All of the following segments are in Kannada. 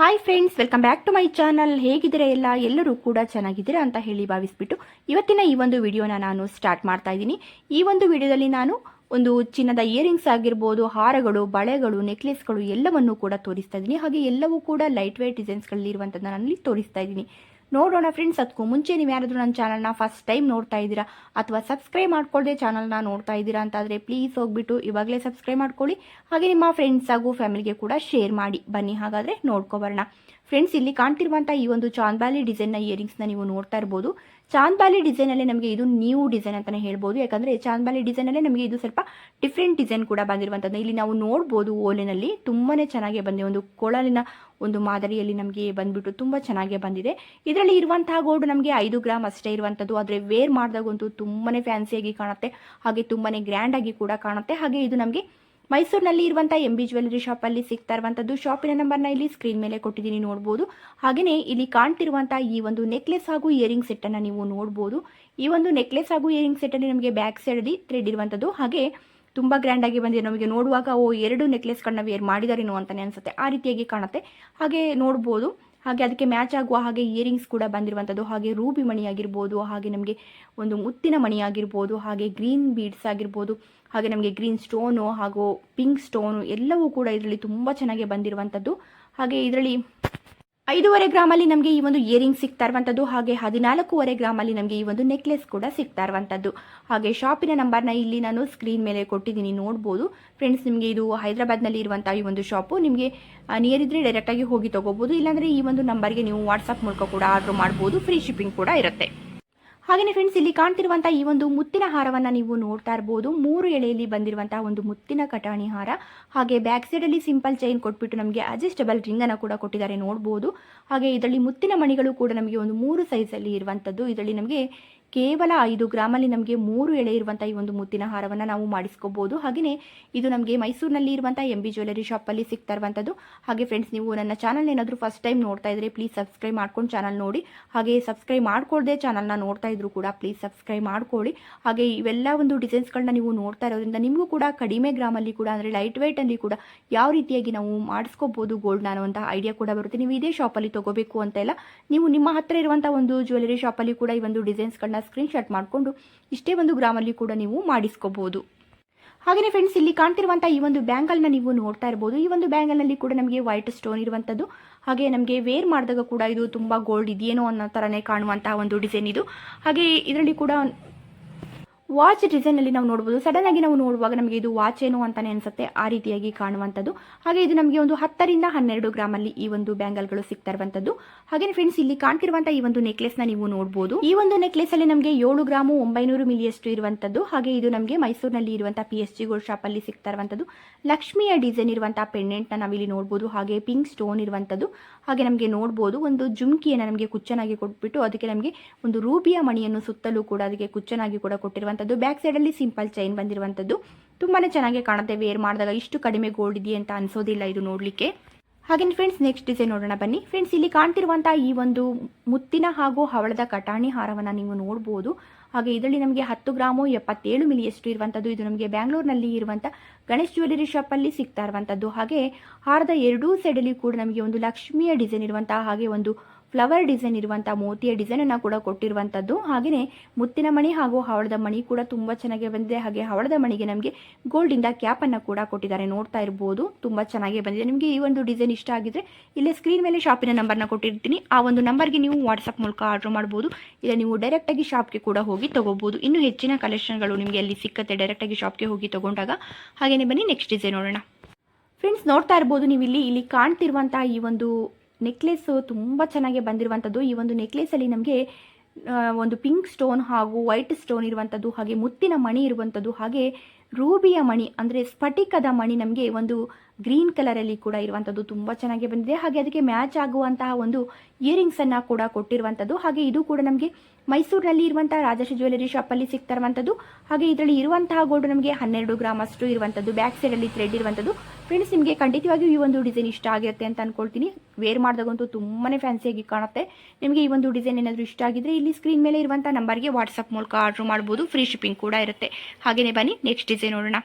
Hi friends welcome back to my channel ಹೇಗಿದ್ರೆ ಎಲ್ಲ? ಎಲ್ಲರೂ ಕೂಡ ಚೆನ್ನಾಗಿದ್ದೀರಾ ಅಂತ ಹೇಳಿ ಭಾವಿಸ್ಬಿಟ್ಟು ಇವತ್ತಿನ ಈ ಒಂದು ವಿಡಿಯೋನ ನಾನು ಸ್ಟಾರ್ಟ್ ಮಾಡ್ತಾ ಇದ್ದೀನಿ. ಈ ಒಂದು ವಿಡಿಯೋದಲ್ಲಿ ನಾನು ಒಂದು ಚಿನ್ನದ ಇಯರಿಂಗ್ಸ್ ಆಗಿರ್ಬೋದು, ಹಾರಗಳು, ಬಳೆಗಳು ನೆಕ್ಲೆಸ್ಗಳು ಎಲ್ಲವನ್ನೂ ಕೂಡ ತೋರಿಸ್ತಾ ಇದ್ದೀನಿ. ಹಾಗೆ ಎಲ್ಲವೂ ಕೂಡ ಲೈಟ್ ವೇಟ್ ಡಿಸೈನ್ಸ್ಗಳಲ್ಲಿ ಇರುವಂಥದ್ದು ನಾನು ಇಲ್ಲಿ ತೋರಿಸ್ತಾ ಇದ್ದೀನಿ. ನೋಡೋಣ ಫ್ರೆಂಡ್ಸ್ ಅದಕ್ಕೂ ಮುಂಚೆ ನೀವು ಯಾರಾದರೂ ನನ್ನ ಚಾನಲ್ನ ಫಸ್ಟ್ ಟೈಮ್ ನೋಡ್ತಾ ಇದ್ದೀರಾ ಅಥವಾ ಸಬ್ಸ್ಕ್ರೈಬ್ ಮಾಡ್ಕೊಳ್ಳದೆ ಚಾನಲ್ನ ನೋಡ್ತಾ ಇದ್ದೀರಾ ಅಂತಾದರೆ ಪ್ಲೀಸ್ ಹೋಗ್ಬಿಟ್ಟು ಇವಾಗಲೇ ಸಬ್ಸ್ಕ್ರೈಬ್ ಮಾಡ್ಕೊಳ್ಳಿ. ಹಾಗೆ ನಿಮ್ಮ ಫ್ರೆಂಡ್ಸ್ ಹಾಗೂ ಫ್ಯಾಮಿಲಿಗೆ ಕೂಡ ಶೇರ್ ಮಾಡಿ. ಬನ್ನಿ ಹಾಗಾದರೆ ನೋಡ್ಕೊಬರೋಣ. ಫ್ರೆಂಡ್ಸ್ ಇಲ್ಲಿ ಕಾಣ್ತಿರುವಂಥ ಈ ಒಂದು ಚಾಂದ್ಬಾಲಿ ಡಿಸೈನ್ನ ಇಯರಿಂಗ್ಸ್ನ ನೀವು ನೋಡ್ತಾ ಇರ್ಬೋದು. ಚಾಂದ್ಬಾಲಿ ಡಿಸೈನಲ್ಲೇ ನಮಗೆ ಇದು ನ್ಯೂ ಡಿಸೈನ್ ಅಂತಲೇ ಹೇಳ್ಬೋದು. ಯಾಕಂದರೆ ಚಾಂದ್ಬಾಲಿ ಡಿಸೈನಲ್ಲೇ ನಮಗೆ ಇದು ಸ್ವಲ್ಪ ಡಿಫ್ರೆಂಟ್ ಡಿಸೈನ್ ಕೂಡ ಬಂದಿರುವಂಥದ್ದು. ಇಲ್ಲಿ ನಾವು ನೋಡ್ಬೋದು ಓಲೆನಲ್ಲಿ ತುಂಬಾ ಚೆನ್ನಾಗಿ ಬಂದಿದೆ. ಒಂದು ಕೊಳಲಿನ ಒಂದು ಮಾದರಿಯಲ್ಲಿ ನಮಗೆ ಬಂದ್ಬಿಟ್ಟು ತುಂಬ ಚೆನ್ನಾಗೇ ಬಂದಿದೆ. ಇದರಲ್ಲಿ ಇರುವಂತಹ ಗೋಲ್ಡ್ ನಮಗೆ ಐದು ಗ್ರಾಮ್ ಅಷ್ಟೇ ಇರುವಂಥದ್ದು. ಆದರೆ ವೇರ್ ಮಾಡಿದಾಗಂತೂ ತುಂಬಾ ಫ್ಯಾನ್ಸಿಯಾಗಿ ಕಾಣುತ್ತೆ. ಹಾಗೆ ತುಂಬಾ ಗ್ರ್ಯಾಂಡಾಗಿ ಕೂಡ ಕಾಣುತ್ತೆ. ಹಾಗೆ ಇದು ನಮಗೆ ಮೈಸೂರಿನಲ್ಲಿ ಇರುವಂಥ ಎಂ ಬಿ ಜ್ಯುವೆಲರಿ ಶಾಪಲ್ಲಿ ಸಿಗ್ತಾ ಇರುವಂಥದ್ದು ಶಾಪಿನ ನಂಬರ್ನ ಇಲ್ಲಿ ಸ್ಕ್ರೀನ್ ಮೇಲೆ ಕೊಟ್ಟಿದ್ದೀನಿ, ನೋಡ್ಬೋದು. ಹಾಗೆಯೇ ಇಲ್ಲಿ ಕಾಣ್ತಿರುವಂಥ ಈ ಒಂದು ನೆಕ್ಲೆಸ್ ಹಾಗೂ ಇಯರಿಂಗ್ ಸೆಟ್ಟನ್ನು ನೀವು ನೋಡ್ಬೋದು. ಈ ಒಂದು ನೆಕ್ಲೆಸ್ ಹಾಗೂ ಇಯರಿಂಗ್ ಸೆಟ್ಟಲ್ಲಿ ನಮಗೆ ಬ್ಯಾಕ್ ಸೈಡಲ್ಲಿ ಥ್ರೆಡ್ ಇರುವಂಥದ್ದು ಹಾಗೆ ತುಂಬ ಗ್ರ್ಯಾಂಡಾಗಿ ಬಂದಿದೆ. ನಮಗೆ ನೋಡುವಾಗ, ಓ, ಎರಡು ನೆಕ್ಲೆಸ್ಗಳನ್ನ ವೇರ್ ಮಾಡಿದಾರೇನೋ ಅಂತಲೇ ಅನ್ಸುತ್ತೆ. ಆ ರೀತಿಯಾಗಿ ಕಾಣುತ್ತೆ. ಹಾಗೆ ನೋಡ್ಬೋದು. ಹಾಗೆ ಅದಕ್ಕೆ ಮ್ಯಾಚ್ ಆಗುವ ಹಾಗೆ ಇಯರಿಂಗ್ಸ್ ಕೂಡ ಬಂದಿರುವಂಥದ್ದು ಹಾಗೆ ರೂಬಿ ಮಣಿ ಆಗಿರ್ಬೋದು ಹಾಗೆ ನಮಗೆ ಒಂದು ಮುತ್ತಿನ ಮಣಿ ಆಗಿರ್ಬೋದು ಹಾಗೆ ಗ್ರೀನ್ ಬೀಡ್ಸ್ ಆಗಿರ್ಬೋದು. ಹಾಗೆ ನಮಗೆ ಗ್ರೀನ್ ಸ್ಟೋನು ಹಾಗೂ ಪಿಂಕ್ ಸ್ಟೋನು ಎಲ್ಲವೂ ಕೂಡ ಇದರಲ್ಲಿ ತುಂಬ ಚೆನ್ನಾಗಿ ಬಂದಿರುವಂಥದ್ದು ಹಾಗೆ ಇದರಲ್ಲಿ ಐದೂವರೆ ಗ್ರಾಮಲ್ಲಿ ನಮಗೆ ಈ ಒಂದು ಇಯರಿಂಗ್ ಸಿಗ್ತಾ ಇರುವಂಥದ್ದು ಹಾಗೆ ಹದಿನಾಲ್ಕೂವರೆ ಗ್ರಾಮಲ್ಲಿ ನಮಗೆ ಈ ಒಂದು ನೆಕ್ಲೆಸ್ ಕೂಡ ಸಿಗ್ತಾ ಇರುವಂಥದ್ದು ಹಾಗೆ ಶಾಪಿನ ನಂಬರ್ನ ಇಲ್ಲಿ ನಾನು ಸ್ಕ್ರೀನ್ ಮೇಲೆ ಕೊಟ್ಟಿದ್ದೀನಿ, ನೋಡ್ಬೋದು. ಫ್ರೆಂಡ್ಸ್ ನಿಮಗೆ ಇದು ಹೈದರಾಬಾದ್ನಲ್ಲಿ ಇರುವಂಥ ಈ ಒಂದು ಶಾಪು ನಿಮಗೆ ನಿಯರ್ ಇದ್ದರೆ ಡೈರೆಕ್ಟಾಗಿ ಹೋಗಿ ತೊಗೋಬೋದು. ಇಲ್ಲಾಂದರೆ ಈ ಒಂದು ನಂಬರ್ಗೆ ನೀವು ವಾಟ್ಸಪ್ ಮೂಲಕ ಕೂಡ ಆರ್ಡರ್ ಮಾಡ್ಬೋದು. ಫ್ರೀ ಶಿಪ್ಪಿಂಗ್ ಕೂಡ ಇರುತ್ತೆ. ಹಾಗೆಯೇ ಫ್ರೆಂಡ್ಸ್ ಇಲ್ಲಿ ಕಾಣ್ತಿರುವಂತಹ ಈ ಒಂದು ಮುತ್ತಿನ ಹಾರವನ್ನು ನೀವು ನೋಡ್ತಾ ಇರಬಹುದು ಮೂರು ಎಳೆಯಲ್ಲಿ ಬಂದಿರುವಂತಹ ಒಂದು ಮುತ್ತಿನ ಕಟಾಣಿ ಹಾರ. ಹಾಗೆ ಬ್ಯಾಕ್ ಸೈಡ್ ಅಲ್ಲಿ ಸಿಂಪಲ್ ಚೈನ್ ಕೊಟ್ಬಿಟ್ಟು ನಮಗೆ ಅಡ್ಜಸ್ಟಬಲ್ ರಿಂಗ್ ಅನ್ನು ಕೂಡ ಕೊಟ್ಟಿದ್ದಾರೆ ನೋಡಬಹುದು ಹಾಗೆ ಇದರಲ್ಲಿ ಮುತ್ತಿನ ಮಣಿಗಳು ಕೂಡ ನಮಗೆ ಒಂದು ಮೂರು ಸೈಜ್ ಅಲ್ಲಿ ಇರುವಂತದ್ದು. ಇದರಲ್ಲಿ ನಮಗೆ ಕೇವಲ ಐದು ಗ್ರಾಮಲ್ಲಿ ನಮಗೆ ಮೂರು ಎಳೆ ಇರುವಂಥ ಈ ಒಂದು ಮುತ್ತಿನ ಹಾರವನ್ನು ನಾವು ಮಾಡಿಸ್ಕೋಬೋದು. ಹಾಗೆಯೇ ಇದು ನಮಗೆ ಮೈಸೂರಿನಲ್ಲಿ ಇರುವಂಥ ಎಂ ಬಿ ಜ್ಯುವೆಲರಿ ಶಾಪಲ್ಲಿ ಸಿಗ್ತಾ ಇರುವಂಥದ್ದು ಹಾಗೆ ಫ್ರೆಂಡ್ಸ್ ನೀವು ನನ್ನ ಚಾನಲ್ ಏನಾದರೂ ಫಸ್ಟ್ ಟೈಮ್ ನೋಡ್ತಾ ಇದ್ರೆ ಪ್ಲೀಸ್ ಸಬ್ಸ್ಕ್ರೈಬ್ ಮಾಡ್ಕೊಂಡು ಚಾನಲ್ ನೋಡಿ. ಹಾಗೆ ಸಬ್ಸ್ಕ್ರೈಬ್ ಮಾಡ್ಕೊಳ್ದೆ ಚಾನಲ್ನ ನೋಡ್ತಾ ಇದ್ರು ಕೂಡ ಪ್ಲೀಸ್ ಸಬ್ಸ್ಕ್ರೈಬ್ ಮಾಡ್ಕೊಳ್ಳಿ. ಹಾಗೆ ಇವೆಲ್ಲ ಒಂದು ಡಿಸೈನ್ಸ್ಗಳನ್ನ ನೀವು ನೋಡ್ತಾ ಇರೋದ್ರಿಂದ ನಿಮಗೂ ಕೂಡ ಕಡಿಮೆ ಗ್ರಾಮಲ್ಲಿ ಕೂಡ ಅಂದರೆ ಲೈಟ್ ವೆಯ್ಟಲ್ಲಿ ಕೂಡ ಯಾವ ರೀತಿಯಾಗಿ ನಾವು ಮಾಡಿಸ್ಕೋಬೋದು ಗೋಲ್ಡ್ ಅನ್ನುವಂಥ ಐಡಿಯಾ ಕೂಡ ಬರುತ್ತೆ. ನೀವು ಇದೇ ಶಾಪಲ್ಲಿ ತೊಗೋಬೇಕು ಅಂತ ಇಲ್ಲ. ನೀವು ನಿಮ್ಮ ಹತ್ತಿರ ಇರುವಂಥ ಒಂದು ಜ್ಯುವೆಲರಿ ಶಾಪಲ್ಲಿ ಕೂಡ ಈ ಒಂದು ಡಿಸೈನ್ಸ್ಗಳನ್ನ ಸ್ಕ್ರೀನ್ಶಾಟ್ ಮಾಡಿಕೊಂಡು ಇಷ್ಟೇ ಒಂದು ಗ್ರಾಮಲ್ಲಿ ಕೂಡ ನೀವು ಮಾಡಿಸ್ಕೋಬಹುದು ಹಾಗೆಯೇ ಫ್ರೆಂಡ್ಸ್ ಇಲ್ಲಿ ಕಾಣ್ತಿರುವಂಥ ಈ ಒಂದು ಬ್ಯಾಂಗಲ್ನ ನೀವು ನೋಡ್ತಾ ಇರ್ಬೋದು. ಈ ಒಂದು ಬ್ಯಾಂಗಲ್ನಲ್ಲಿ ಕೂಡ ನಮಗೆ ವೈಟ್ ಸ್ಟೋನ್ ಇರುವಂಥದ್ದು ಹಾಗೆ ನಮಗೆ ವೇರ್ ಮಾಡಿದಾಗ ಕೂಡ ಇದು ತುಂಬ ಗೋಲ್ಡ್ ಇದೆಯೇನೋ ಅನ್ನೋ ಥರನೇ ಕಾಣುವಂತಹ ಒಂದು ಡಿಸೈನ್ ಇದು. ಹಾಗೆ ಇದರಲ್ಲಿ ಕೂಡ ವಾಚ್ ಡಿಸೈನಲ್ಲಿ ನಾವು ನೋಡಬಹುದು ಸಡನ್ ಆಗಿ ನಾವು ನೋಡುವಾಗ ನಮಗೆ ಇದು ವಾಚ್ ಏನು ಅಂತಾನೆ ಅನ್ಸುತ್ತೆ. ಆ ರೀತಿಯಾಗಿ ಕಾಣುವಂತದ್ದು ಹಾಗೆ ಇದು ನಮಗೆ ಒಂದು ಹತ್ತರಿಂದ ಹನ್ನೆರಡು ಗ್ರಾಮಲ್ಲಿ ಈ ಒಂದು ಬ್ಯಾಂಗಲ್ಗಳು ಸಿಗ್ತಾ ಇರುವಂತದ್ದು ಹಾಗೆ ಫ್ರೆಂಡ್ಸ್ ಇಲ್ಲಿ ಕಾಣ್ತಿರುವಂತಹ ಈ ಒಂದು ನ ನೀವು ನೋಡಬಹುದು ಈ ಒಂದು ನೆಕ್ಲೆಸ್ ಅಲ್ಲಿ ನಮಗೆ ಏಳು ಗ್ರಾಮು ಒಂಬೈನೂರು ಮಿಲಿಯಷ್ಟು ಇರುವಂತದ್ದು ಹಾಗೆ ಇದು ನಮಗೆ ಮೈಸೂರಿನಲ್ಲಿ ಇರುವಂತ ಪಿ ಎಸ್ ಜಿ ಗೋಲ್ಡ್ ಶಾಪಲ್ಲಿ ಸಿಗ್ತಾ ಇರುವಂತದ್ದು ಲಕ್ಷ್ಮಿಯ ಡಿಸೈನ್ ಇರುವಂತಹ ಪೆಂಡೆಂಟ್ನ ನಾವಿಲ್ಲಿ ನೋಡಬಹುದು ಹಾಗೆ ಪಿಂಕ್ ಸ್ಟೋನ್ ಇರುವಂತದ್ದು ಹಾಗೆ ನಮಗೆ ನೋಡಬಹುದು ಒಂದು ಜುಮ್ಕಿಯನ್ನು ನಮಗೆ ಕುಚ್ಚನಾಗಿ ಕೊಟ್ಬಿಟ್ಟು ಅದಕ್ಕೆ ನಮಗೆ ಒಂದು ರೂಬಿಯ ಮಣಿಯನ್ನು ಸುತ್ತಲೂ ಕೂಡ ಅದಕ್ಕೆ ಕುಚ್ಚನಾಗಿ ಕೂಡ ಕೊಟ್ಟಿರುವಂಥದ್ದು ಬ್ಯಾಕ್ ಸೈಡಲ್ಲಿ ಸಿಂಪಲ್ ಚೈನ್ ಬಂದಿರುವಂಥದ್ದು ತುಂಬಾ ಚೆನ್ನಾಗಿ ಕಾಣುತ್ತೆ. ವೇರ್ ಮಾಡಿದಾಗ ಇಷ್ಟು ಕಡಿಮೆ ಗೋಲ್ಡ್ ಇದೆಯೇ ಅಂತ ಅನ್ಸೋದಿಲ್ಲ ಇದು ನೋಡಲಿಕ್ಕೆ. ಹಾಗೇನು ಫ್ರೆಂಡ್ಸ್ ನೆಕ್ಸ್ಟ್ ಡಿಸೈನ್ ನೋಡೋಣ ಬನ್ನಿ. ಫ್ರೆಂಡ್ಸ್ ಇಲ್ಲಿ ಕಾಣ್ತಿರುವಂಥ ಈ ಒಂದು ಮುತ್ತಿನ ಹಾಗೂ ಹವಳದ ಕಟಾಣಿ ಹಾರವನ್ನು ನೀವು ನೋಡ್ಬೋದು. ಹಾಗೆ ಇದರಲ್ಲಿ ನಮಗೆ ಹತ್ತು ಗ್ರಾಮು ಎಪ್ಪತ್ತೇಳು ಮಿಲಿಯಷ್ಟು ಇರುವಂಥದ್ದು ಇದು ನಮಗೆ ಬ್ಯಾಂಗ್ಳೂರಿನಲ್ಲಿ ಇರುವಂಥ ಗಣೇಶ್ ಜ್ಯುವೆಲರಿ ಶಾಪಲ್ಲಿ ಸಿಗ್ತಾ ಇರುವಂಥದ್ದು ಹಾಗೆ ಹಾರದ ಎರಡೂ ಸೈಡಲ್ಲಿ ಕೂಡ ನಮಗೆ ಒಂದು ಲಕ್ಷ್ಮಿಯ ಡಿಸೈನ್ ಇರುವಂತಹ ಹಾಗೆ ಒಂದು ಫ್ಲವರ್ ಡಿಸೈನ್ ಇರುವಂಥ ಮೋತಿಯ ಡಿಸೈನನ್ನು ಕೂಡ ಕೊಟ್ಟಿರುವಂಥದ್ದು ಹಾಗೆಯೇ ಮುತ್ತಿನ ಮಣಿ ಹಾಗೂ ಹವಳದ ಮಣಿ ಕೂಡ ತುಂಬ ಚೆನ್ನಾಗಿ ಬಂದಿದೆ. ಹಾಗೆ ಹವಳದ ಮಣಿಗೆ ನಮಗೆ ಗೋಲ್ಡಿಂದ ಕ್ಯಾಪನ್ನು ಕೂಡ ಕೊಟ್ಟಿದ್ದಾರೆ. ನೋಡ್ತಾ ಇರ್ಬೋದು, ತುಂಬ ಚೆನ್ನಾಗಿ ಬಂದಿದೆ. ನಿಮಗೆ ಈ ಒಂದು ಡಿಸೈನ್ ಇಷ್ಟ ಆಗಿದ್ರೆ ಇಲ್ಲೇ ಸ್ಕ್ರೀನ್ ಮೇಲೆ ಶಾಪಿನ ನಂಬರ್ನ ಕೊಟ್ಟಿರ್ತೀನಿ. ಆ ಒಂದು ನಂಬರ್ಗೆ ನೀವು ವಾಟ್ಸಪ್ ಮೂಲಕ ಆರ್ಡರ್ ಮಾಡ್ಬೋದು. ಇಲ್ಲ, ನೀವು ಡೈರೆಕ್ಟಾಗಿ ಶಾಪ್ಗೆ ಕೂಡ ಹೋಗಿ ತಗೋಬೋದು. ಇನ್ನು ಹೆಚ್ಚಿನ ಕಲೆಕ್ಷನ್ಗಳು ನಿಮಗೆ ಅಲ್ಲಿ ಸಿಕ್ಕತ್ತೆ ಡೈರೆಕ್ಟಾಗಿ ಶಾಪ್ಗೆ ಹೋಗಿ ತಗೊಂಡಾಗ. ಹಾಗೆಯೇ ಬನ್ನಿ ನೆಕ್ಸ್ಟ್ ಡಿಸೈನ್ ನೋಡೋಣ. ಫ್ರೆಂಡ್ಸ್ ನೋಡ್ತಾ ಇರ್ಬೋದು ನೀವು ಇಲ್ಲಿ ಇಲ್ಲಿ ಕಾಣ್ತಿರುವಂತಹ ಈ ಒಂದು ನೆಕ್ಲೆಸ್ಸು ತುಂಬ ಚೆನ್ನಾಗಿ ಬಂದಿರುವಂಥದ್ದು. ಈ ಒಂದು ನೆಕ್ಲೆಸಲ್ಲಿ ನಮಗೆ ಒಂದು ಪಿಂಕ್ ಸ್ಟೋನ್ ಹಾಗೂ ವೈಟ್ ಸ್ಟೋನ್ ಇರುವಂಥದ್ದು, ಹಾಗೆ ಮುತ್ತಿನ ಮಣಿ ಇರುವಂಥದ್ದು, ಹಾಗೆ ರೂಬಿಯ ಮಣಿ, ಅಂದರೆ ಸ್ಫಟಿಕದ ಮಣಿ ನಮಗೆ ಒಂದು ಗ್ರೀನ್ ಕಲರಲ್ಲಿ ಕೂಡ ಇರುವಂಥದ್ದು ತುಂಬ ಚೆನ್ನಾಗಿ ಬಂದಿದೆ. ಹಾಗೆ ಅದಕ್ಕೆ ಮ್ಯಾಚ್ ಆಗುವಂತಹ ಒಂದು ಇಯರಿಂಗ್ಸನ್ನು ಕೂಡ ಕೊಟ್ಟಿರುವಂಥದ್ದು. ಹಾಗೆ ಇದು ಕೂಡ ನಮಗೆ ಮೈಸೂರಿನಲ್ಲಿ ಇರುವಂತಹ ರಾಜಶ್ರೀ ಜ್ಯುವೆಲರಿ ಶಾಪಲ್ಲಿ ಸಿಗ್ತಾ ಇರುವಂಥದ್ದು. ಹಾಗೆ ಇದರಲ್ಲಿ ಇರುವಂತಹ ಗೋಲ್ಡ್ ನಮಗೆ ಹನ್ನೆರಡು ಗ್ರಾಮ್ ಅಷ್ಟು ಇರುವಂಥದ್ದು ಬ್ಯಾಕ್ ಸೈಡಲ್ಲಿ ಥ್ರೆಡ್ ಇರುವಂಥದ್ದು. ಫ್ರೆಂಡ್ಸ್, ನಿಮಗೆ ಖಂಡಿತವಾಗಿಯೂ ಈ ಒಂದು ಡಿಸೈನ್ ಇಷ್ಟ ಆಗಿರುತ್ತೆ ಅಂತ ಅನ್ಕೊಳ್ತೀನಿ. ವೇರ್ ಮಾಡಿದಾಗಂತೂ ತುಂಬಾ ಫ್ಯಾನ್ಸಿಯಾಗಿ ಕಾಣುತ್ತೆ. ನಿಮಗೆ ಈ ಒಂದು ಡಿಸೈನ್ ಏನಾದರೂ ಇಷ್ಟ ಆಗಿದ್ರೆ ಇಲ್ಲಿ ಸ್ಕ್ರೀನ್ ಮೇಲೆ ಇರುವಂಥ ನಂಬರ್ಗೆ ವಾಟ್ಸಪ್ ಮೂಲಕ ಆರ್ಡ್ರ್ ಮಾಡ್ಬೋದು. ಫ್ರೀ ಶಿಪ್ಪಿಂಗ್ ಕೂಡ ಇರುತ್ತೆ. ಹಾಗೆಯೇ ಬನ್ನಿ ನೆಕ್ಸ್ಟ್ ಡಿಸೈನ್ ನೋಡೋಣ.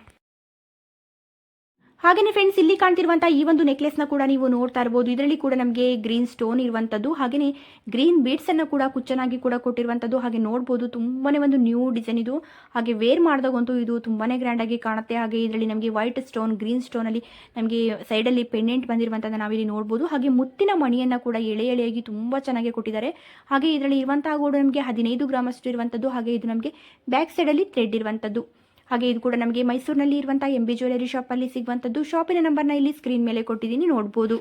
ಹಾಗೆಯೇ ಫ್ರೆಂಡ್ಸ್ ಇಲ್ಲಿ ಕಾಣ್ತಿರುವಂತಹ ಈ ಒಂದು ನೆಕ್ಲೆಸ್ನ ಕೂಡ ನೀವು ನೋಡ್ತಾ ಇರಬಹುದು ಇದರಲ್ಲಿ ಕೂಡ ನಮಗೆ ಗ್ರೀನ್ ಸ್ಟೋನ್ ಇರುವಂತದ್ದು ಹಾಗೆಯೇ ಗ್ರೀನ್ ಬೀಡ್ಸ್ ಅನ್ನು ಕೂಡ ಕುಚ್ಚನಾಗಿ ಕೂಡ ಕೊಟ್ಟಿರುವಂತದ್ದು, ಹಾಗೆ ನೋಡಬಹುದು ತುಂಬಾನೇ ಒಂದು ನ್ಯೂ ಡಿಸೈನ್ ಇದು. ಹಾಗೆ ವೇರ್ ಮಾಡಿದಾಗಂತೂ ಇದು ತುಂಬಾನೇ ಗ್ರ್ಯಾಂಡ್ ಆಗಿ ಕಾಣುತ್ತೆ. ಹಾಗೆ ಇದರಲ್ಲಿ ನಮಗೆ ವೈಟ್ ಸ್ಟೋನ್ ಗ್ರೀನ್ ಸ್ಟೋನ್ ಅಲ್ಲಿ ನಮಗೆ ಸೈಡ್ ಅಲ್ಲಿ ಪೆಂಡೆಂಟ್ ಬಂದಿರುವಂತಹ ನಾವಿಲ್ಲಿ ನೋಡಬಹುದು ಹಾಗೆ ಮುತ್ತಿನ ಮಣಿಯನ್ನ ಕೂಡ ಎಳೆ ಎಳೆಯಾಗಿ ತುಂಬಾ ಚೆನ್ನಾಗಿ ಕೊಟ್ಟಿದ್ದಾರೆ. ಹಾಗೆ ಇದರಲ್ಲಿ ಇರುವಂತಹ ಗೋಡು ನಮಗೆ ಹದಿನೈದು ಗ್ರಾಮ್ ಅಷ್ಟು ಇರುವಂಥದ್ದು ಹಾಗೆ ಇದು ನಮಗೆ ಬ್ಯಾಕ್ ಸೈಡ್ ಅಲ್ಲಿ ಥ್ರೆಡ್ ಇರುವಂಥದ್ದು ಹಾಗೆ ಇದು ಕೂಡ ನಮಗೆ ಮೈಸೂರಿನಲ್ಲಿ ಇರುವಂಥ ಎಂ ಬಿ ಜ್ಯುವೆಲರಿ ಶಾಪಲ್ಲಿ ಸಿಗುವಂಥದ್ದು ಶಾಪಿನ ನಂಬರ್ನ ಇಲ್ಲಿ ಸ್ಕ್ರೀನ್ ಮೇಲೆ ಕೊಟ್ಟಿದ್ದೀನಿ, ನೋಡ್ಬೋದು.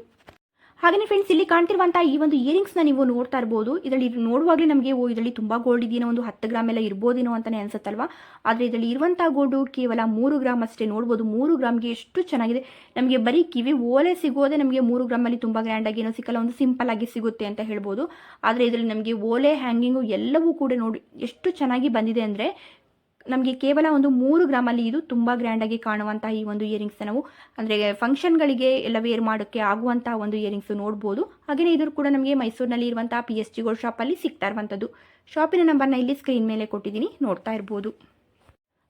ಹಾಗೆಯೇ ಫ್ರೆಂಡ್ಸ್ ಇಲ್ಲಿ ಕಾಣ್ತಿರುವಂತಹ ಈ ಒಂದು ಇಯರಿಂಗ್ಸ್ನ ನೀವು ನೋಡ್ತಾ ಇರ್ಬೋದು. ಇದರಲ್ಲಿ ನೋಡುವಾಗಲೇ ನಮಗೆ, ಓ, ಇದರಲ್ಲಿ ತುಂಬ ಗೋಲ್ಡ್ ಇದೆಯೋ ಒಂದು ಹತ್ತು ಗ್ರಾಮ್ ಎಲ್ಲ ಇರ್ಬೋದೇನೋ ಅಂತಲೇ ಅನ್ಸುತ್ತಲ್ವಾ? ಆದರೆ ಇದರಲ್ಲಿ ಇರುವಂತಹ ಗೋಲ್ಡು ಕೇವಲ ಮೂರು ಗ್ರಾಮ್ ಅಷ್ಟೇ, ನೋಡ್ಬೋದು. ಮೂರು ಗ್ರಾಮ್ಗೆ ಎಷ್ಟು ಚೆನ್ನಾಗಿದೆ. ನಮಗೆ ಬರೀ ಕಿವಿ ಓಲೆ ಸಿಗೋದೇ ನಮಗೆ ಮೂರು ಗ್ರಾಮಲ್ಲಿ ತುಂಬ ಗ್ರ್ಯಾಂಡಾಗಿ ಏನೋ ಸಿಕ್ಕಲ್ಲ, ಒಂದು ಸಿಂಪಲ್ ಆಗಿ ಸಿಗುತ್ತೆ ಅಂತ ಹೇಳ್ಬೋದು. ಆದರೆ ಇದರಲ್ಲಿ ನಮಗೆ ಓಲೆ ಹ್ಯಾಂಗಿಂಗು ಎಲ್ಲವೂ ಕೂಡ ನೋಡಿ ಎಷ್ಟು ಚೆನ್ನಾಗಿ ಬಂದಿದೆ ಅಂದರೆ ನಮಗೆ ಕೇವಲ ಒಂದು ಮೂರು ಗ್ರಾಮಲ್ಲಿ ಇದು ತುಂಬಾ ಗ್ರ್ಯಾಂಡ್ ಆಗಿ ಕಾಣುವಂತಹ ಈ ಒಂದು ಇಯರಿಂಗ್ಸ್ ನಾವು ಫಂಕ್ಷನ್ ಗಳಿಗೆ ಎಲ್ಲ ವೇರ್ ಮಾಡೋಕ್ಕೆ ಆಗುವಂತಹ ಒಂದು ಇಯರಿಂಗ್ಸ್ ನೋಡಬಹುದು ಹಾಗೆಯೇ ಇದು ಕೂಡ ನಮಗೆ ಮೈಸೂರಿನಲ್ಲಿ ಇರುವಂತಹ ಪಿ ಎಸ್ ಜಿ ಗೋಲ್ಡ್ ಶಾಪಲ್ಲಿ ಸಿಗ್ತಾ ಇರುವಂಥದ್ದು. ಶಾಪಿನ ನಂಬರ್ನ ಇಲ್ಲಿ ಸ್ಕ್ರೀನ್ ಮೇಲೆ ಕೊಟ್ಟಿದ್ದೀನಿ, ನೋಡ್ತಾ ಇರ್ಬೋದು.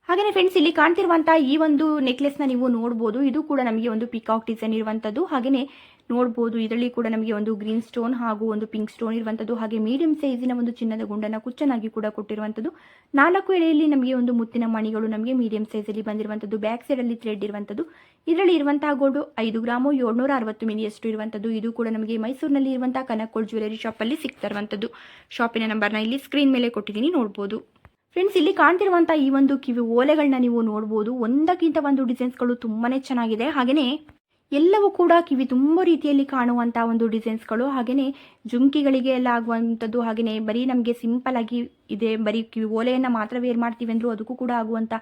ಹಾಗೆಯೇ ಫ್ರೆಂಡ್ಸ್ ಇಲ್ಲಿ ಕಾಣ್ತಿರುವಂತಹ ಈ ಒಂದು ನೆಕ್ಲೆಸ್ನ ನೀವು ನೋಡಬಹುದು ಇದು ಕೂಡ ನಮಗೆ ಒಂದು ಪಿಕಾಕ್ ಡಿಸೈನ್ ಇರುವಂಥದ್ದು. ಹಾಗೆಯೇ ನೋಡ್ಬೋದು. ಇದರಲ್ಲಿ ಕೂಡ ನಮಗೆ ಒಂದು ಗ್ರೀನ್ ಸ್ಟೋನ್ ಹಾಗೂ ಒಂದು ಪಿಂಕ್ ಸ್ಟೋನ್ ಇರುವಂಥದ್ದು ಹಾಗೆ ಮೀಡಿಯಂ ಸೈಜಿನ ಒಂದು ಚಿನ್ನದ ಗುಂಡನ್ನು ಕುಚ್ಚನಾಗಿ ಕೂಡ ಕೊಟ್ಟಿರುವಂಥದ್ದು ನಾಲ್ಕು ಎಳೆಯಲ್ಲಿ ನಮಗೆ ಒಂದು ಮುತ್ತಿನ ಮಣಿಗಳು ನಮಗೆ ಮೀಡಿಯಂ ಸೈಜಲ್ಲಿ ಬಂದಿರುವಂಥದ್ದು ಬ್ಯಾಕ್ ಸೈಡಲ್ಲಿ ಥ್ರೆಡ್ ಇರುವಂಥದ್ದು ಇದರಲ್ಲಿ ಇರುವಂತಹ ಗೋಲ್ಡು ಐದು ಗ್ರಾಮು, ಏಳ್ನೂರ ಅರವತ್ತು ಮಿಲಿಯಷ್ಟು ಇರುವಂಥದ್ದು ಇದು ಕೂಡ ನಮಗೆ ಮೈಸೂರಿನಲ್ಲಿ ಇರುವಂತಹ ಕನಕೋಳ್ ಜ್ಯುವೆಲರಿ ಶಾಪಲ್ಲಿ ಸಿಗ್ತಾ ಇರುವಂಥದ್ದು ಶಾಪಿನ ನಂಬರ್ನ ಇಲ್ಲಿ ಸ್ಕ್ರೀನ್ ಮೇಲೆ ಕೊಟ್ಟಿದ್ದೀನಿ, ನೋಡ್ಬೋದು. ಫ್ರೆಂಡ್ಸ್ ಇಲ್ಲಿ ಕಾಣ್ತಿರುವಂಥ ಈ ಒಂದು ಕಿವಿ ಓಲೆಗಳನ್ನ ನೀವು ನೋಡ್ಬೋದು. ಒಂದಕ್ಕಿಂತ ಒಂದು ಡಿಸೈನ್ಸ್ಗಳು ತುಂಬಾ ಚೆನ್ನಾಗಿದೆ. ಹಾಗೆಯೇ ಎಲ್ಲವೂ ಕೂಡ ಕಿವಿ ತುಂಬ ರೀತಿಯಲ್ಲಿ ಕಾಣುವಂಥ ಒಂದು ಡಿಸೈನ್ಸ್ಗಳು ಹಾಗೆಯೇ ಜುಮ್ಕಿಗಳಿಗೆ ಎಲ್ಲ ಆಗುವಂಥದ್ದು ಹಾಗೆಯೇ ಬರೀ ನಮಗೆ ಸಿಂಪಲ್ ಆಗಿ ಇದೆ. ಬರೀ ಕಿವಿ ಓಲೆಯನ್ನು ಮಾತ್ರ ವೇರ್ ಮಾಡ್ತೀವಿ ಅಂದರೂ ಅದಕ್ಕೂ ಕೂಡ ಆಗುವಂಥ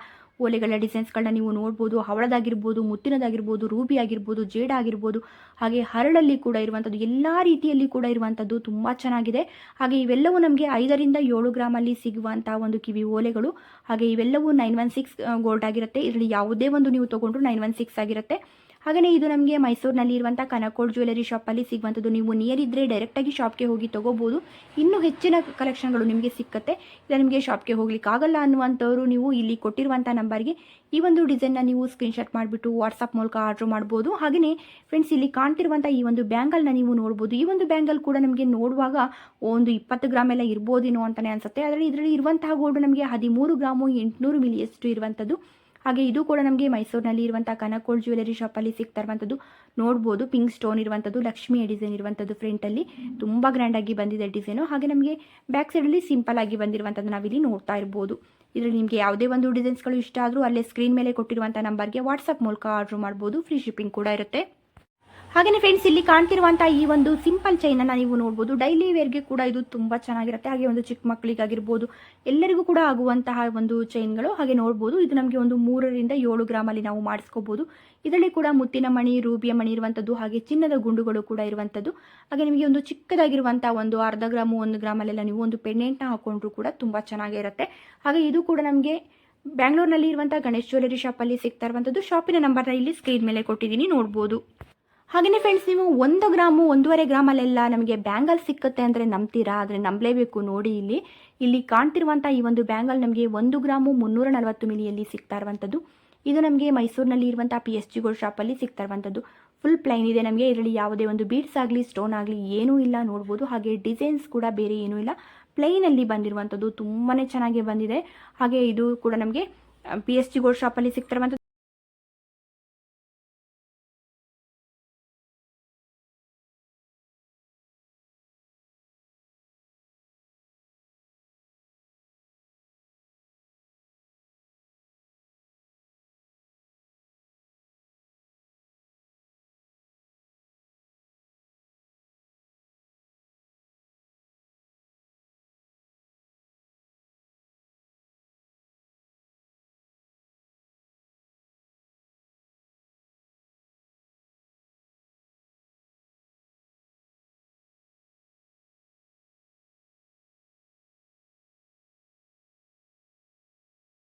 ಓಲೆಗಳ ಡಿಸೈನ್ಸ್ಗಳನ್ನ ನೀವು ನೋಡ್ಬೋದು. ಹವಳದಾಗಿರ್ಬೋದು, ಮುತ್ತಿನದಾಗಿರ್ಬೋದು, ರೂಬಿ ಆಗಿರ್ಬೋದು ಜೇಡ ಆಗಿರ್ಬೋದು, ಹಾಗೆ ಹರಳಲ್ಲಿ ಕೂಡ ಇರುವಂಥದ್ದು, ಎಲ್ಲ ರೀತಿಯಲ್ಲಿ ಕೂಡ ಇರುವಂಥದ್ದು ತುಂಬ ಚೆನ್ನಾಗಿದೆ. ಹಾಗೆ ಇವೆಲ್ಲವೂ ನಮಗೆ ಐದರಿಂದ ಏಳು ಗ್ರಾಮಲ್ಲಿ ಸಿಗುವಂಥ ಒಂದು ಕಿವಿ ಓಲೆಗಳು. ಹಾಗೆ ಇವೆಲ್ಲವೂ ನೈನ್ ಒನ್ ಸಿಕ್ಸ್, ಗೋಲ್ಡ್ ಆಗಿರುತ್ತೆ. ಇದರಲ್ಲಿ ಯಾವುದೇ ಒಂದು ನೀವು ತೊಗೊಂಡ್ರು ನೈನ್ ಒನ್ ಸಿಕ್ಸ್ ಆಗಿರುತ್ತೆ. ಹಾಗೆಯೇ ಇದು ನಮಗೆ ಮೈಸೂರಿನಲ್ಲಿ ಇರುವಂಥ ಕನಕೋಡ್ ಜ್ಯುವೆಲರಿ ಶಾಪಲ್ಲಿ ಸಿಗುವಂಥದ್ದು. ನೀವು ನಿಯರ್ ಇದ್ದರೆ ಡೈರೆಕ್ಟಾಗಿ ಶಾಪ್ಗೆ ಹೋಗಿ ತೊಗೋಬೋದು. ಇನ್ನೂ ಹೆಚ್ಚಿನ ಕಲೆಕ್ಷನ್ಗಳು ನಿಮಗೆ ಸಿಕ್ಕತ್ತೆ. ಇಲ್ಲ, ನಿಮಗೆ ಶಾಪ್ಗೆ ಹೋಗ್ಲಿಕ್ಕಾಗಲ್ಲ ಅನ್ನುವಂಥವ್ರು ನೀವು ಇಲ್ಲಿ ಕೊಟ್ಟಿರುವಂಥ ನಂಬರ್ಗೆ ಈ ಒಂದು ಡಿಸೈನ್ನ ನೀವು ಸ್ಕ್ರೀನ್ಶಾಟ್ ಮಾಡಿಬಿಟ್ಟು ವಾಟ್ಸಪ್ ಮೂಲಕ ಆರ್ಡ್ರ್ ಮಾಡ್ಬೋದು. ಹಾಗೆಯೇ ಫ್ರೆಂಡ್ಸ್ ಇಲ್ಲಿ ಕಾಣ್ತಿರುವಂಥ ಈ ಒಂದು ಬ್ಯಾಂಗಲ್ನ ನೀವು ನೋಡ್ಬೋದು. ಈ ಒಂದು ಬ್ಯಾಂಗಲ್ ಕೂಡ ನಮಗೆ ನೋಡುವಾಗ ಒಂದು ಇಪ್ಪತ್ತು ಗ್ರಾಮ್ ಎಲ್ಲ ಇರ್ಬೋದೇನೋ ಅಂತಲೇ ಅನಿಸುತ್ತೆ. ಆದರೆ ಇದರಲ್ಲಿ ಇರುವಂತಹ ಗೋಲ್ಡ್ ನಮಗೆ ಹದಿಮೂರು ಗ್ರಾಮು ಎಂಟುನೂರು ಮಿಲಿಯಷ್ಟು ಇರುವಂಥದ್ದು. ಹಾಗೆ ಇದು ಕೂಡ ನಮಗೆ ಮೈಸೂರಿನಲ್ಲಿ ಇರುವಂಥ ಕನಕೋಳ್ ಜ್ಯುವೆಲರಿ ಶಾಪಲ್ಲಿ ಸಿಗ್ತಾ ಇರುವಂಥದ್ದು ನೋಡ್ಬೋದು. ಪಿಂಕ್ ಸ್ಟೋನ್ ಇರುವಂಥದ್ದು ಲಕ್ಷ್ಮಿ ಡಿಸೈನ್ ಇರುವಂಥದ್ದು ಫ್ರಂಟಲ್ಲಿ ತುಂಬ ಗ್ರ್ಯಾಂಡಾಗಿ ಬಂದಿದೆ ಡಿಸೈನು ಹಾಗೆ ನಮಗೆ ಬ್ಯಾಕ್ ಸೈಡಲ್ಲಿ ಸಿಂಪಲ್ ಆಗಿ ಬಂದಿರುವಂಥದ್ದು ನಾವಿಲ್ಲಿ ನೋಡ್ತಾ ಇರ್ಬೋದು. ಇದರಲ್ಲಿ ನಿಮಗೆ ಯಾವುದೇ ಒಂದು ಡಿಸೈನ್ಸ್ಗಳು ಇಷ್ಟ ಆದರೂ ಅಲ್ಲೇ ಸ್ಕ್ರೀನ್ ಮೇಲೆ ಕೊಟ್ಟಿರುವಂಥ ನಂಬರ್ಗೆ ವಾಟ್ಸಪ್ ಮೂಲಕ ಆರ್ಡ್ರ್ ಮಾಡ್ಬೋದು. ಫ್ರೀ ಶಿಪ್ಪಿಂಗ್ ಕೂಡ ಇರುತ್ತೆ. ಹಾಗೆಯೇ ಫ್ರೆಂಡ್ಸ್ ಇಲ್ಲಿ ಕಾಣ್ತಿರುವಂತಹ ಈ ಒಂದು ಸಿಂಪಲ್ ಚೈನ್ ಅನ್ನ ನೀವು ನೋಡಬಹುದು ಡೈಲಿ ವೇರ್ಗೆ ಕೂಡ ಇದು ತುಂಬಾ ಚೆನ್ನಾಗಿರುತ್ತೆ. ಹಾಗೆ ಒಂದು ಚಿಕ್ಕ ಮಕ್ಕಳಿಗಾಗಿರ್ಬೋದು. ಎಲ್ಲರಿಗೂ ಕೂಡ ಆಗುವಂತಹ ಒಂದು ಚೈನ್ಗಳು ಹಾಗೆ ನೋಡಬಹುದು ಇದು ನಮಗೆ ಒಂದು ಮೂರರಿಂದ ಏಳು ಗ್ರಾಮಲ್ಲಿ ನಾವು ಮಾಡಿಸ್ಕೋಬಹುದು ಇದರಲ್ಲಿ ಕೂಡ ಮುತ್ತಿನ ಮಣಿ, ರೂಬಿಯ ಮಣಿ ಇರುವಂತದ್ದು, ಹಾಗೆ ಚಿನ್ನದ ಗುಂಡುಗಳು ಕೂಡ ಇರುವಂತದ್ದು. ಹಾಗೆ ನಿಮಗೆ ಒಂದು ಚಿಕ್ಕದಾಗಿರುವಂತಹ ಒಂದು ಅರ್ಧ ಗ್ರಾಮು ಒಂದು ಗ್ರಾಮಲ್ಲೆಲ್ಲ ನೀವು ಒಂದು ಪೆಂಡೆಂಟ್ನ ಹಾಕೊಂಡ್ರು ಕೂಡ ತುಂಬಾ ಚೆನ್ನಾಗಿರುತ್ತೆ. ಹಾಗೆ ಇದು ಕೂಡ ನಮಗೆ ಬ್ಯಾಂಗ್ಳೂರ್ನಲ್ಲಿ ಇರುವಂತಹ ಗಣೇಶ್ ಜ್ಯುವೆಲರಿ ಶಾಪಲ್ಲಿ ಸಿಗ್ತಾ ಇರುವಂಥದ್ದು ಶಾಪಿನ ನಂಬರ್ನ ಇಲ್ಲಿ ಸ್ಕ್ರೀನ್ ಮೇಲೆ ಕೊಟ್ಟಿದ್ದೀನಿ. ನೋಡ್ಬೋದು. ಹಾಗೆಯೇ ಫ್ರೆಂಡ್ಸ್ ನೀವು ಒಂದು ಗ್ರಾಮು, ಒಂದೂವರೆ ಗ್ರಾಮಲ್ಲೆಲ್ಲ ನಮಗೆ ಬ್ಯಾಂಗಲ್ ಸಿಕ್ಕುತ್ತೆ ಅಂದರೆ ನಂಬ್ತೀರಾ? ಆದರೆ ನಂಬಲೇಬೇಕು ನೋಡಿ ಇಲ್ಲಿ. ಇಲ್ಲಿ ಕಾಣ್ತಿರುವಂಥ ಈ ಒಂದು ಬ್ಯಾಂಗಲ್ ನಮಗೆ ಒಂದು ಗ್ರಾಮು ಮುನ್ನೂರ ನಲವತ್ತು ಮಿಲಿಯಲ್ಲಿ ಸಿಗ್ತಾ ಇರುವಂಥದ್ದು ಇದು ನಮಗೆ ಮೈಸೂರಿನಲ್ಲಿ ಇರುವಂಥ ಪಿ ಎಸ್ ಜಿ ಗೋಲ್ಡ್ ಶಾಪಲ್ಲಿ ಸಿಗ್ತಾ ಇರುವಂಥದ್ದು ಫುಲ್ ಪ್ಲೈನ್ ಇದೆ ನಮಗೆ. ಇದರಲ್ಲಿ ಯಾವುದೇ ಒಂದು ಬೀಡ್ಸ್ ಆಗಲಿ ಸ್ಟೋನ್ ಆಗಲಿ ಏನೂ ಇಲ್ಲ ನೋಡ್ಬೋದು. ಹಾಗೆ ಡಿಸೈನ್ಸ್ ಕೂಡ ಬೇರೆ ಏನೂ ಇಲ್ಲ. ಪ್ಲೈನಲ್ಲಿ ಬಂದಿರುವಂಥದ್ದು ತುಂಬಾ ಚೆನ್ನಾಗಿ ಬಂದಿದೆ. ಹಾಗೆ ಇದು ಕೂಡ ನಮಗೆ ಪಿ ಎಸ್ ಜಿ ಗೋಲ್ಡ್ ಶಾಪಲ್ಲಿ ಸಿಗ್ತಿರುವಂಥದ್ದು